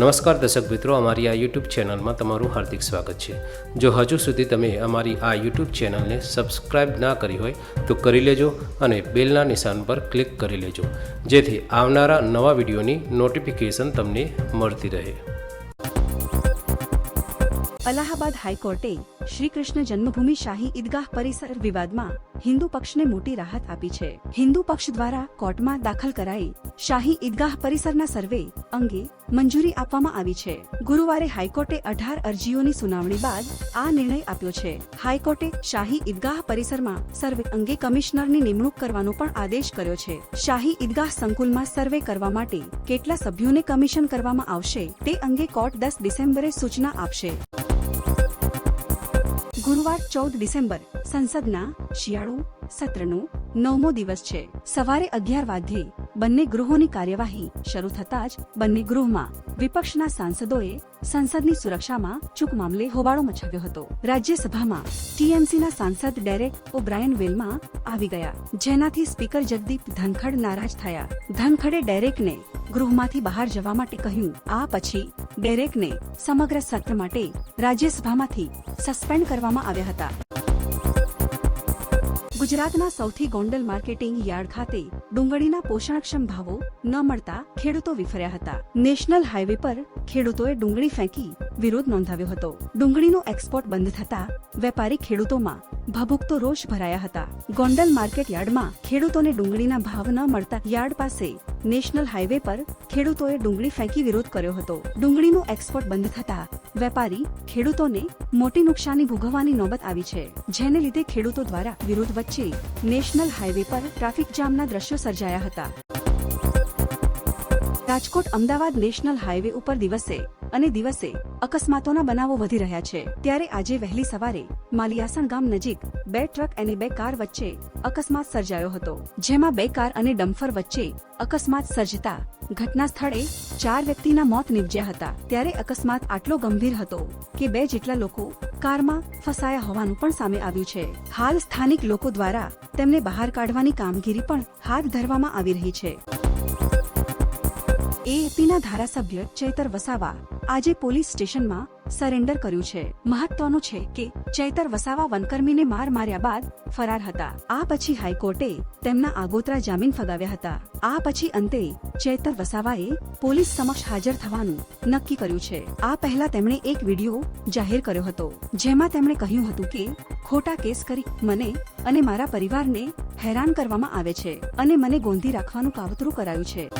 નમસ્કાર દર્શક મિત્રો, અમારી આ યુટ્યુબ ચેનલમાં તમારું હાર્દિક સ્વાગત છે. જો હજુ સુધી તમે અમારી આ યુટ્યુબ ચેનલને સબસ્ક્રાઇબ ના કરી હોય, તો કરી લેજો અને બેલના નિશાન પર ક્લિક કરી લેજો. જેથી આવનારા નવા વિડીયોની નોટિફિકેશન તમને મળતી રહે. અલ્હાબાદ હાઈકોર્ટે શ્રી કૃષ્ણ જન્મભૂમિ શાહી ઈદગાહ પરિસર વિવાદમાં હિન્દુ પક્ષને મોટી રાહત આપી છે. હિન્દુ પક્ષ દ્વારા કોર્ટમાં દાખલ કરાઈ શાહી ઈદગાહ પરિસરના સર્વે અંગે મંજૂરી આપવામાં આવી છે. ગુરુવારે હાઈકોર્ટે અઢાર અરજીઓની સુનાવણી બાદ આ નિર્ણય આપ્યો છે. હાઈકોર્ટે શાહી ઈદગાહ પરિસરમાં સર્વે અંગે કમિશનરની નિમણૂક કરવાનો પણ આદેશ કર્યો છે. શાહી ઈદગાહ સંકુલમાં સર્વે કરવા માટે કેટલા સભ્યોને કમિશન કરવામાં આવશે તે અંગે કોર્ટ દસ ડિસેમ્બરે સૂચના આપશે. ગુરુવાર ચૌદ ડિસેમ્બર સંસદના શિયાળુ સત્રનો નવમો દિવસ છે. સવારે અગિયાર વાગ્યે બંને ગૃહોની કાર્યવાહી શરૂ થતા જ બંને ગૃહમાં વિપક્ષના સાંસદોએ સંસદની સુરક્ષામાં ચૂક મામલે હોબાળો મચાવ્યો હતો. રાજ્યસભામાં ટીએમસીના સાંસદ ડેરેક ઓબ્રાયન વેલમાં આવી ગયા, જેનાથી સ્પીકર જગદીપ ધનખડ નારાજ થયા. ધનખડે ડેરેકને ગૃહમાંથી બહાર જવા માટે કહ્યું, આ પછી ડેરેકને સમગ્ર સત્ર માટે રાજ્યસભામાંથી સસ્પેન્ડ કરવામાં આવ્યા હતા. ગુજરાતના સૌથી ગોંડલ માર્કેટિંગ યાર્ડ ખાતે ડુંગળીના પોષણક્ષમ ભાવો ન મળતા ખેડૂતો વિફર્યા હતા. નેશનલ હાઈવે પર ખેડૂતોએ ડુંગળી ફેંકી વિરોધ નોંધાવ્યો હતો. ડુંગળીનો એક્સપોર્ટ બંધ થતા વેપારી ખેડૂતોમાં ભભૂકતો રોષ ભરાયા હતા. ગોંડલ માર્કેટ યાર્ડમાં ખેડૂતોને ડુંગળીના ભાવ ન મળતા યાર્ડ પાસે નેશનલ હાઈવે પર ખેડૂતોએ ડુંગળી ફેંકી વિરોધ કર્યો હતો. ડુંગળીનો એક્સપોર્ટ બંધ થતા વેપારી ખેડૂતોને મોટી નુકસાની ભોગવવાની નોબત આવી છે, જેને લીધે ખેડૂતો દ્વારા વિરોધ વચ્ચે નેશનલ હાઈવે પર ટ્રાફિક જામના દ્રશ્યો સર્જાયા હતા. રાજકોટ અમદાવાદ નેશનલ હાઈવે ઉપર દિવસે અને દિવસે અકસ્માતોના બનાવો વધી રહ્યા છે. ત્યારે આજે વહેલી સવારે માલિયાસણ ગામ નજીક બે ટ્રક અને બે કાર વચ્ચે અકસ્માત સર્જાયો હતો, જેમાં બે કાર અને ડમ્ફર વચ્ચે અકસ્માત સર્જતા ઘટના સ્થળે ચાર વ્યક્તિના મોત નિપજ્યા હતા. ત્યારે અકસ્માત આટલો ગંભીર હતો કે બે જેટલા લોકો કારમાં ફસાયા હોવાનું પણ સામે આવ્યું છે. હાલ સ્થાનિક લોકો દ્વારા તેમને બહાર કાઢવાની કામગીરી પણ હાથ ધરવામાં આવી રહી છે. એએપીના ધારાસભ્ય ચૈતર વસાવા આજે પોલીસ સ્ટેશનમાં સરેન્ડર કર્યું છે. મહત્વનું છે કે ચૈતર વસાવા વનકર્મીને માર માર્યા બાદ ફરાર હતા. આ પછી હાઈકોર્ટે તેમના આગોતરા જામીન ફગાવ્યા હતા. આ પછી અંતે ચૈતર વસાવાએ પોલીસ સમક્ષ હાજર થવાનું નક્કી કર્યું છે. આ પહેલા તેમણે એક વીડિયો જાહેર કર્યો હતો, જેમાં તેમણે કહ્યું હતું કે, ખોટા કેસ કરી મને અને મારા પરિવારને હેરાન કરવામાં આવે છે અને મને ગોંધી રાખવાનું કાવતરું કરાયું છે.